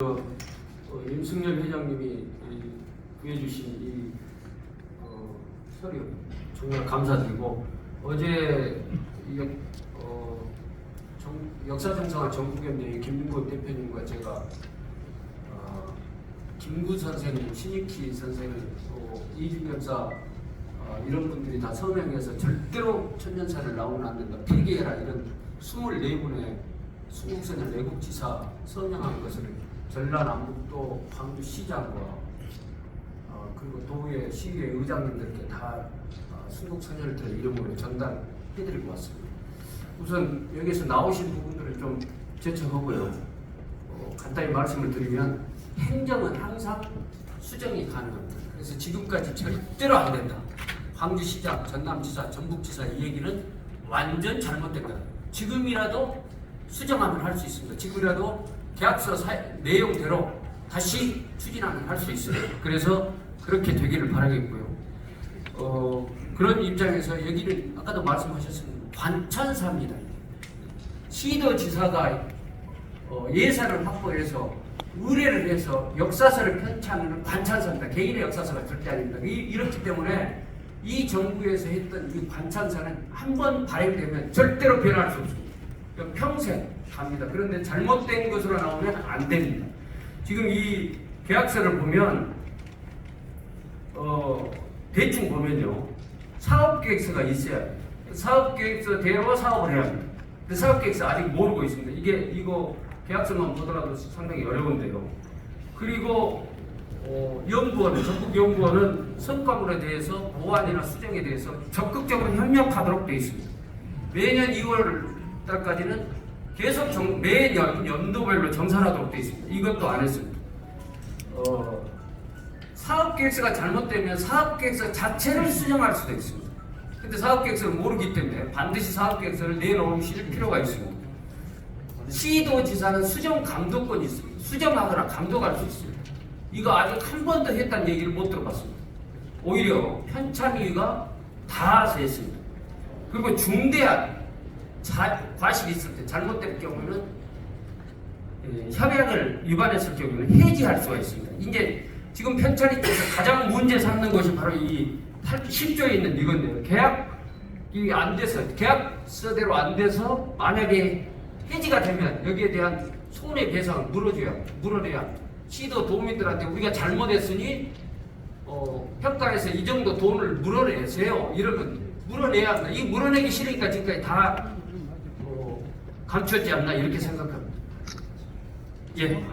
어, 임승열 회장님이 이 구해주신 이 어, 서류 정말 감사드리고 어제 이, 역- 어, 정, 역사정상화 전국연대의 김민구 대표님과 제가 어, 김구 선생님, 신익희 선생님, 또 이준엽사 어, 이런 분들이 다 서명해서 절대로 천년사를 나오면 안 된다. 필기해라 이런 24분의 순국선열 내국지사 서명한 것을 전라남북도 광주시장과 어, 그리고 도의 시의회 의장님들께 다 어, 순국선열들 이름으로 전달해드리고 왔습니다. 우선 여기서 나오신 부분들을 좀 제쳐보고요. 어, 간단히 말씀을 드리면 행정은 항상 수정이 가능합니다. 그래서 지금까지 절대로 안 된다. 광주시장, 전남지사, 전북지사 이 얘기는 완전 잘못된 거다. 지금이라도 수정하면 할 수 있습니다. 지금이라도 계약서 사- 내용대로 다시 추진하면 할수 있어요. 그래서 그렇게 되기를 바라겠고요. 어, 그런 입장에서 여기는 아까도 말씀하셨습니다. 관천사입니다. 시도 지사가 어, 예산을 확보해서 의뢰를 해서 역사서를 편찬하는 관찬사입니다. 개인의 역사서가 절대 아닙니다. 이, 이렇기 때문에 이 정부에서 했던 이 관찬사는 한 번 발행되면 절대로 변할 수 없습니다. 그럼 평생 갑니다. 그런데 잘못된 것으로 나오면 안 됩니다. 지금 이 계약서를 보면 어, 대충 보면요. 사업계획서가 있어야. 사업계획서 대로 사업을 해야 합니다. 근데 사업계획서 아직 모르고 있습니다. 이게 이거 계약서만 보더라도 상당히 어려운데요. 그리고 어, 연구원, 전국 연구원은 성과물에 대해서 보완이나 수정에 대해서 적극적으로 협력하도록 되어 있습니다. 매년 2월 달까지는 계속 정, 매년 연도별로 정산하도록 되어 있습니다. 이것도 안 했습니다. 어, 사업계획서가 잘못되면 사업계획서 자체를 수정할 수도 있습니다. 근데 사업계획서를 모르기 때문에 반드시 사업계획서를 내놓으실 필요가 있습니다. 시도지사는 수정 감독권이 있습니다. 수정하거나 감독할 수 있습니다. 이거 아직 한 번도 했다는 얘기를 못 들어봤습니다. 오히려 편찬위가 다 했습니다. 그리고 중대한 자, 과실이 있을 때 잘못된 경우는 예, 협약을 위반했을 경우는 해지할 수가 있습니다. 이제 지금 편찬위에서 가장 문제 삼는 것이 바로 이 10조에 있는 이건데요. 계약이 안 돼서 계약서대로 안 돼서 만약에 해지가 되면 여기에 대한 손해배상을 물어줘야 물어내야 시도 도민들한테 우리가 잘못했으니 어, 평가에서 이 정도 돈을 물어내세요. 이러면 물어내야 합니다. 이 물어내기 싫으니까 지금까지 다 어, 감췄지 않나 이렇게 생각합니다. 예.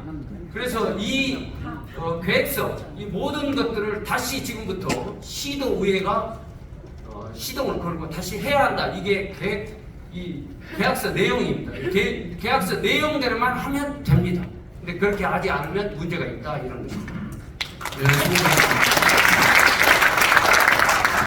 그래서 이 어, 계획서, 이 모든 것들을 다시 지금부터 시도 의회가 어, 시동을 걸고 다시 해야 한다. 이게 계획, 이 계약서 내용입니다. 계, 계약서 내용대로만 하면 됩니다. 근데 그렇게 하지 않으면 문제가 있다 이런 것입니다. 네.